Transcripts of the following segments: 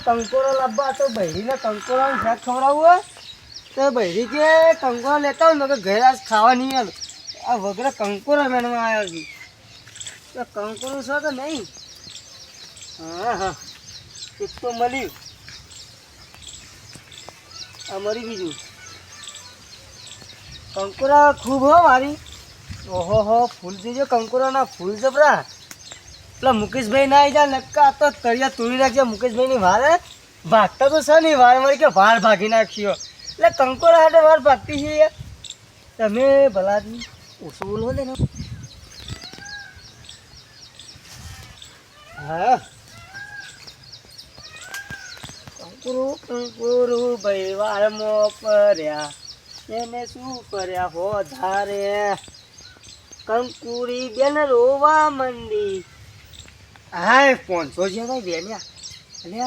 કંકોરો લાવવા તો બૈરીને કંકોરો શાક ખવડાવવું હોય? તો બૈરી કે કંકોરો લેતા હોય ને તો ઘરે આજ ખાવા નહીં આવે આ વગર કંકોરો મેનમાં આવ્યો છે. તો કંકોરો છે તો નહીં? હા હા. એક તો મળ્યું. આ મરી બીજું. કંકોરા ખૂબ હો મારી. ઓહો હો ફૂલ જોજો કંકોરાના ફૂલ જબરા. પેલા મુકેશભાઈ ના આવી જાય નક્કા તો તળિયા તોડી નાખશે મુકેશભાઈની વારે ભાગતા તો છે ને વાર મારી કે વાર ભાગી નાખ્યો એટલે કંકોર હાટે વાર ભાગતી છે તમે ભલા ઓછું બોલો ને હા. કંકુરુ કંકુરુ ભાઈ વારમાં પર્યા એને શું કર્યા હો ધારે? કંકુરી બેન રોવા મંડી. હાય પોનસો છે ભાઈ બેન્યા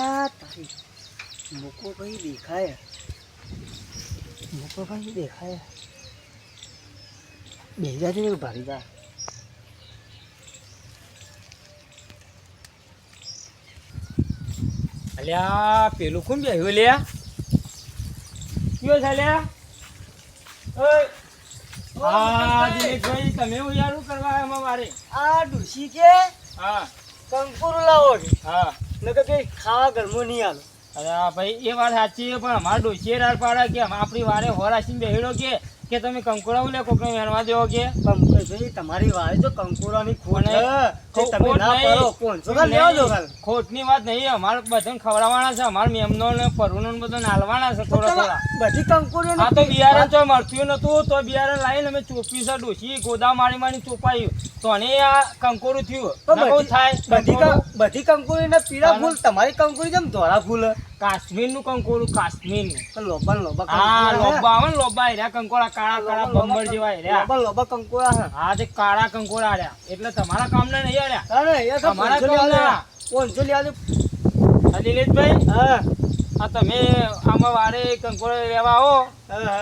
આ તારી મૂકો ભાઈ દેખાય. મૂકો ભાઈ દેખાય. હજાર જેવું ભારી જાય અલ્યા પેલું કોણ બેહ્યું લ્યા કયો છે લ્યા હા દિનેશભાઈ તમે ઉયારું કરવા એમાં મારે આ ડુસી કે હા. કંકુરુ લાવો છે. હા. નકર કે ખાવા ઘરમાં નહીં આલો. અરે ભાઈ એ વાત સાચી પણ અમારા ડોસીએ રાર પાડા કે આપણી વારે હોરાશીને બેહેડો કે કે તમે કંકોડા લે કોકને વેણવા દેવો કે? પણ તમારી વારે જો કંકુરાની ખોટ છે. તમે ના. પડો પોનસો કાલ લેવા દો કાલ ખોટની વાત નહીં અમાર બધાને ખવડાવવાના છે. અમાર મેમનો ને પરુનો ને બધો નાલવાના છે થોડા થોડા. બધી કંકુરીઓ આ તો બિયારણ તો મળતું નતું તો બિયારણ લાવીને અમે ચોપ્યું છે ડોસી ગોદા મારી મારી ચોપાયું તો અને આ કંકોડું થયું. તો થાય. બધી કંકોરું. કં- બધી કંકુરીને પીળા ફૂલ તમારી કંકુરી કેમ ધોળા ફૂલ? કાશ્મીરનું નું કંકોળું લોબા નું લોબા હા કંકુરા લોબા આવે ને લોબા એર્યા કંકોડા કાળા કાળા બંબર જેવા હેર્યા લોબા લોબા કંકોળા હે. હા તે કાળા કંકોળા આર્યા એટલે તમારા કામ ને નહીં આર્યા તમારા એ તો અમારા પોનસો લેવા ગામના. દે. પોનસો લેવા દે. આ દિનેશભાઈ હા આ તમે આમાં વારે કંકોરા લેવા આવો.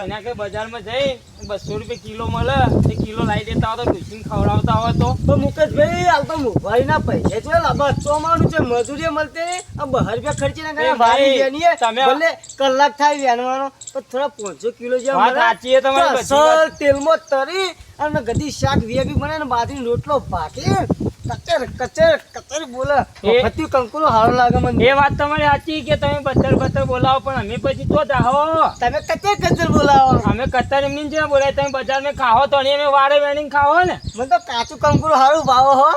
એના કે બજારમાં જઈ બસો રૂપિયા કિલો મળે તે કિલો લાવી દેતા હોય તો ડુસીને ખવડાવતા હોય તો તો મુકેશભાઈ હાલ તો મોંઘવારીના પૈસે છે બસો ચોમાનું છે મજૂરી મળતી નહીં. આ બહાર રૂપિયા ખર્ચી ના કરે ભાઈ, બેનીએ. તમે- ભલે કલાક થાય વેનવાનો તો થોડા પાંચસો કિલો જેવા મળે. સાચી તમારી બધી તેલમાં તરી અને ગધી શાક વેગી બને ને બાજરી રોટલો ભાખરી કચર કચર કચર બોલે. એ- વખતી કંકુરો હારો લાગે મને. એ વાત તમારી સાચી કે તમે બચર બતર બોલાવો પણ અમે પછી તો જાહો. તમે કચર કચર બોલાવો. અમે કચર એમની જે બોલાય તમે બજાર મેં ખાઓ તો અમે વારે વેણીને ખાઓ ને. મને તો કાચું કંકુલો હારું ભાવો હો.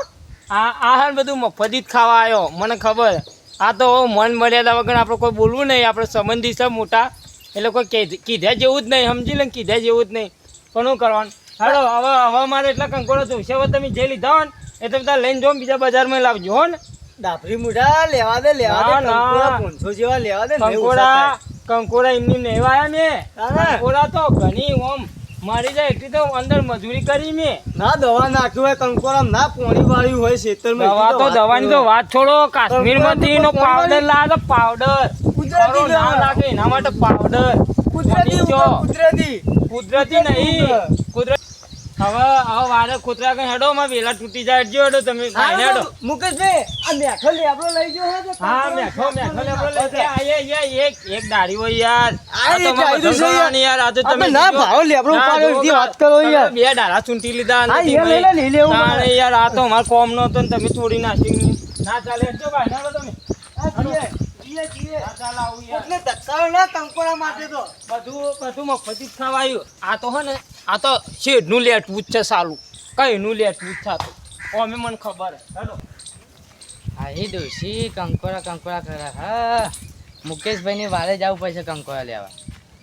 આ આ હાલ બધું મફતી જ ખાવા આવ્યો મને ખબર. આ તો મન મર્યાદા વગર આપણે કોઈ બોલવું નહીં આપણે સંબંધી છે મોટા. એટલે કોઈ કીધ- જેવું જ નહીં સમજી લે કીધા જેવું જ નહીં. પણ શું કરવાનું? હાલો હવે હવે મારે એટલા કંકોડો જોઈશે હવે તમે જે લીધા હોય ને એ તો બધા લઈને જો ને બીજા બજારમાં લાવજો હો ને. ડાફરી મુઢા લેવા દે લેવા દે ના, ના. પાંચસો જેવા લેવા દે કંકોડા કંકોડા એમની નહીં વાયા મેં. કંકોડા તો ઘણી ઓમ મારી જાય એટલી તો અંદર મજૂરી કરી મેં. ના દવા નાખ્યું હોય કંકોરામ ના પોણી વાળ્યું હોય ખેતરમાં દવા તો દવાની તો વાત છોડો કાશ્મીરમાંથી નો પાવડર લાગે પાવડર કુદરતી ના લાગે એના માટે પાવડર કુદરતી. કુદરતી. કુદરતી નહીં. કુદરત હવે હવે વારે કુતરા કઈ હેડો માં વેલા તૂટી જાય જો હેડો તમે હેડો. મુકેશભાઈ આ મેઠો આપણો લઈ જો હે હા કંકોરો મેઠો લે આપણો લઈ. આ એ- એક એક દાડી હોય યાર. આ તો દાઢી છે યાર. આ તો તમે ના ભાવ લે આપણો ઉપાડ્યો જો વાત કરો યાર. બે દાડા ચૂંટી લીધા હા, એ લઈ લે. ને, એ લેવું તાણે યાર આ તો અમારો કોમ નો તો ને તમે થોડી નાખી ના ચાલે જો ભાઈ હેડો તમે. જીએ, જીએ. ના ચાલે આવું યાર. એટલે ધક્કાઓ ના કંકોરા માટે તો. બધું બધું મફતી ખાવાયું. આ તો હે ને આ તો શેઠનું લેટવું જ છે સારું કઈનું લેટવું જ થતું અમે મને ખબર હેલો. હેડો હા એ ડોશી, કંકોરા કંકોરા કરે. હા. મુકેશભાઈની વારે જવું પડશે કંકોરા લેવા.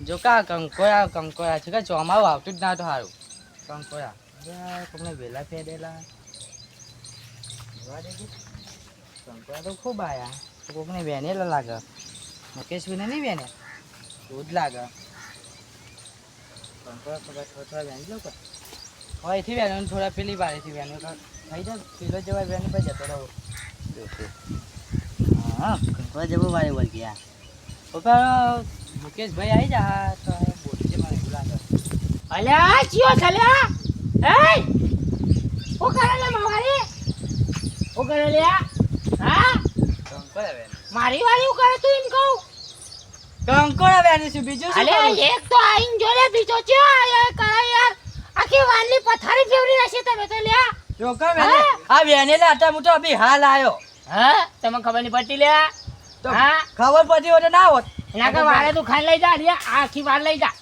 જો કા કંકોરા કંકોરા છે કે ચોમાવું આવતું જ ના તો સારું કંકોરા. તમને વેલા ફેરેલા. કંકોરા તો ખૂબ તો કોકને વેનેલા લાગે. મુકેશભાઈને નહીં વેને એવું જ લાગે કંકોરા ખબર થોડા થોડા વેની લો કે હોય એથી વેનું થોડા પેલી બારીથી તો થઈ જાય પેલો જવાય વેની પર જતો રહો હા કંકવા વળ ગયા પપ્પા મુકેશભાઈ આવી જા તો બોલી છે મારે લાગે અલ્યા ચિયો ચાલ્યા એ ઓ કરે લે મારી ઓ કરે હા કંકવા મારી વાળી કરે તું એમ કહું? કંકોડા બેની છું બીજું શું અલે? એક તો આઈન જોડે બીજો છે યાર કરે યાર. આખી વાલી પથારી ફેવરી નાખી તમે તો લ્યા. ચોખ્ખા બેને. આ બેને લાટા હું તો અભી હાલ આયો. હા તમને ખબર નહીં પડતી લ્યા? તો હા. ખબર પડી હોય ના હોત. ના કે વારે તું ખાઈ લઈ જા લ્યા. આખી વાર લઈ જા.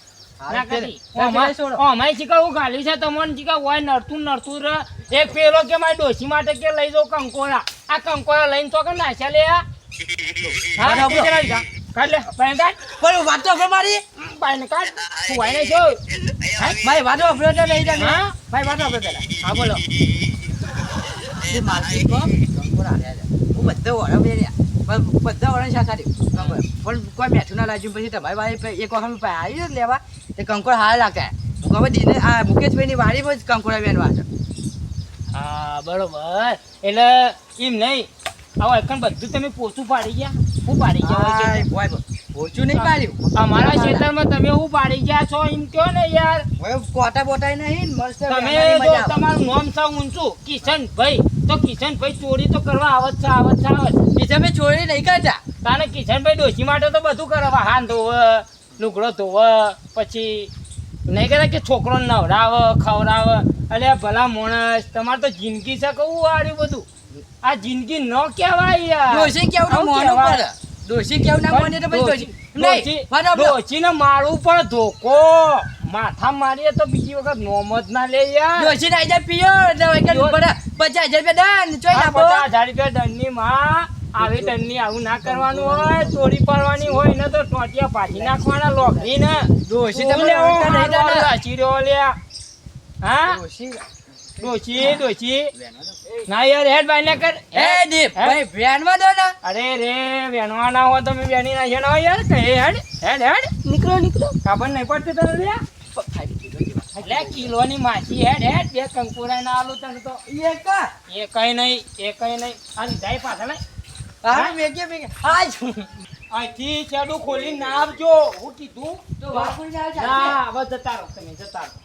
અમાય શીખા હું ગાલ્યું છે તમને શીખા. હોય નડતું નડતું રે. એક પેલો કે મારી ડોસી માટે કે લઈ જાઉં કંકોડા. આ કંકોડા લઈને તો કે નાખ્યા લે. હા કાઢ લે ભાઈ કાઢ. પણ વાત તો મારી. બાય કાઢ. તું ભાઈ નહીં જો ભાઈ વાતો આપણે તો લઈ જાય હા? ભાઈ વાતો આપણે પેલા. હા બોલો. એ માર્કેટ કો ગંગોર હાલ્યા છે. હું બધા ઓળા બે રહ્યા. પણ બધા ઓળા શા દે પણ કોઈ બેઠું ના લાગ્યું. પછી તમારી ભાઈ એક વખત ભાઈ આવી ને લેવા. તે કંકોડ હાલ લાગે. હું કહું દીને આ મુકેશભાઈની વાડીમાં જ કંકોડા બેનવા છે. હા બરોબર. એટલે એમ નહીં. આવો એકણ બધું તમે પોતું પાડી ગયા. હું પાડી ગયા હોય છે? ઓછું નહીં પાડ્યું? અમારા ખેતરમાં તમે હું પાડી ગયા છો એમ કયો ને યાર? કોટા બોટાય નહીં મસ્ત તમે જો તમારું નામ છે ઊંચું. કિશનભાઈ. તો કિશનભાઈ ચોરી તો કરવા આવત છે આવત છે આવત કિશનભાઈ ચોરી નહીં કરતા. તાને કિશનભાઈ ડોશી માટે તો બધું કરવા હાન ધોવે લુગડો ધોવ પછી નહીં કરે કે છોકરો નવડાવે ખવડાવે. એટલે ભલા માણસ તમારે તો જિંદગી છે કહું આડ્યું બધું? આ જિંદગી ન કહેવાય યાર. ડોશી કેવું મોનું પડે ડોશી કેવું ના મોને તો પછી દોશી નહીં આપણો. ડોશીને પણ ધોકો. માથા મારીએ તો બીજી વખત નોમ જ ના લે યાર. દોશી ના જાય પિયો એટલે પચાસ હજાર રૂપિયા દંડ ચોઈ નાખો પચાસ હજાર રૂપિયા દંડની માં આવી દંડની આવું ના કરવાનું હોય ચોરી પાડવાની હોય ને તો ટોટિયા પાછી નાખવાના લોખરી ને દોશી તમે મારવાનો રહ્યો લ્યા. હા? ડોશી ડોશી ડોશી. ના યાર હેડ બાય ને કર. એ દીપ હે? ભાઈ વેણવા દો ને. અરે રે વેણવાના હોય તમે વેણી ના હોય યાર કે હેડ હેડ હેડ. નીકળો નીકળો. ખબર નહીં પડતી તને લ્યા? એટલે કિલોની માછી હેડ હેડ. બે કંકુરા ના આલુ તને તો. એ કા? એ કઈ નહીં એ કઈ નહીં. આ લીધાય પાછા નહીં આ મેકે મેકે આજ અહીંથી છેડું ખોલી ના આવજો હું કીધું? તો વાપરી ના જા. ના હવે જતા રહો તમે જતા રહો.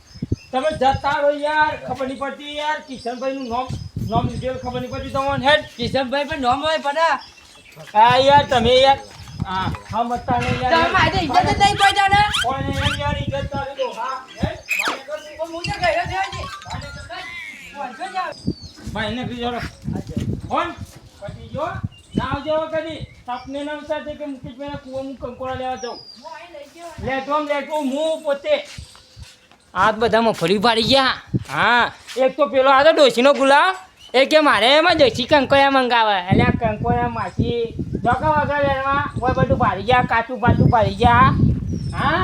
તમે જતા રહો યાર ખબર નહીં પડતી યાર. કિશનભાઈ નું નામ નામ લીધેલું ખબર નહીં પડતી તમને. હેડ. કિશનભાઈ પણ નામ હોય પડા હા યાર તમે યાર. હા હા મતતા નહીં યાર. તમે આજે ઇજ્જત જ નહીં કોઈ જાને. કોઈને એમ યાર ઇજ્જત તારી દો. હા હેડ. માને કરતી હું તો ગયો છે આજે. માને કરતી જાવ ભાઈ એને કીધો ફોન. પછી જો ના આવજો હવે કદી. આપને નામ સાથે કે મુકેશભાઈના કુવા હું કંકોડા લેવા જાઉં. લેટોમ લેટો હું પોતે આ તો બધામાં ફરી પાડી ગયા. હા, એક તો પેલો આ તો ડોસીનો ગુલાબ એ કે મારે એમાં ડોશી કંકોયા મંગાવે. એટલે કંકોયા માછી જોકા વગર એમાં કોઈ બધું પાડી ગયા, કાચું પાચું પાડી ગયા. હા?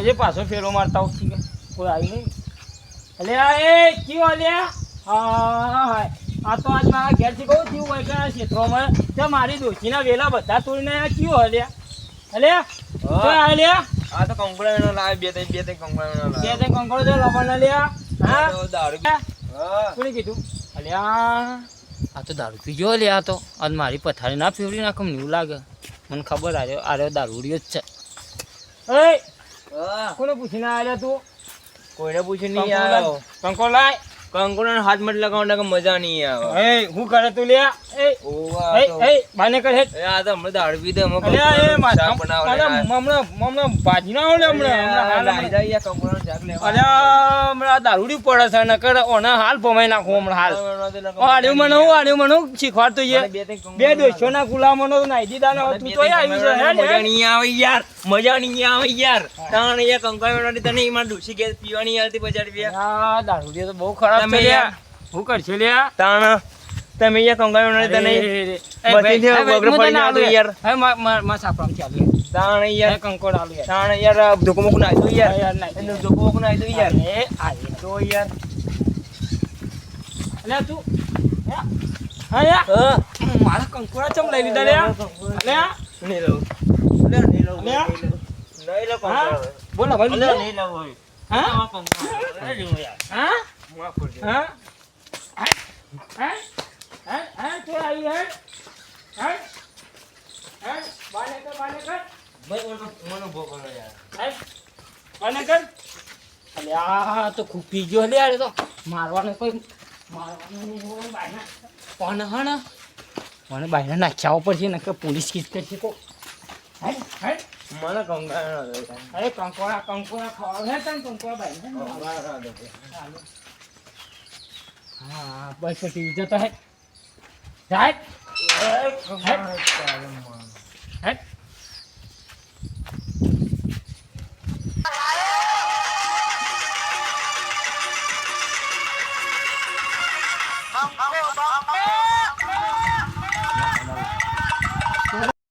અલે આ લાવજે પાછો ફેરો મારતા ઉઠી ગયો કોઈ આવી નહીં. એટલે આ એ કયો અલ્યા? હા હા આ તો આજ મારા ઘેરથી કહું થયું હોય કે આ ક્ષેત્રોમાં તે મારી દોશીના વેલા બધા તોડીને આ કયો અલ્યા? અલ્યા? તો અલ્યા? આ તો કંકુડા વેણો લાવે બે ત્રણ બે ત્રણ કંકુડા વેણો બે લાવે તે કંકોડો તો લવણ અલ્યા હા દારૂ હા. કોને કીધું? અલ્યા. આ તો દારૂ પીજો લે આ તો. આજ મારી પથારી ના પીવડી નાખમ ને એવું લાગે. મને ખબર આ આર્યો દારૂડિયો જ છે. એ. કોને પૂછીને આવ્યા તું? કોઈને પૂછ્યું નહીં આવ્યો કંકો લાય કંકુડા હાથ મત લગાવવા કે મજા નહીં આવે. એ હું કરે તું લ્યા? એ ઓવા એ એ બાને કરે એ આ તો હમણાં દારૂ દે હમણાં અલ્યા એ માથા લઈને હમણાં હમણાં ભાજી ના આવડે હમણાં હમણાં હાલ લાવી જાય કંકુડાનું શાક લેવા. અલ્યા હમણાં દારૂડી પડે છે નકર ઓના હાલ ભમાઈ નાખું હમણાં હાલ. આડ્યું મને હું આડ્યું મને શીખવાડતો યે બે દોસ્તો ના ગુલામોનો નાઈ દીધા તું તો આવ્યું છે મજા નહીં આવે યાર. મજા નહીં આવે યાર. તાણ કંકુડા વેણવાની તને ઈમાં ડૂસી ગેસ પીવાની હાલતી પચાસ રૂપિયા આ દારૂડી તો બહુ ખરાબ છે લ્યા. હું કરશે લ્યા? તાણ તમે કંકુડા વેણવાની તને બચી દે તને પડી ના તો યાર. હે મા- મા- મા સાપરામ ચાલુ. તાણ યાર કંકોડ આલુ યાર. તાણ યાર ધોકો મોકો નાખી દઉં યાર. યાર ના એનું ધોકો મોકો નાખી દઉં યાર. એ આવી. તો યાર. અલ્યા તું હે? હા. યાર મારા કંકોડા ચમ લઈ લીધા લ્યા? અલ્યા નહીં લઉં બોલો યાર આ તો ખૂબ પી ગયો લે આ તો મારવાનો કોઈ મારવાનો બાયના કોણ હણ મને બાયના નાખ્યા પડશે છે કે પોલીસ કેસ કરશે કો હાય હાય મને યાર. અરે કંકોડા કંકોડા ખાવા હે તને કંકોડા દો. હા બસ જતો હે. જાય.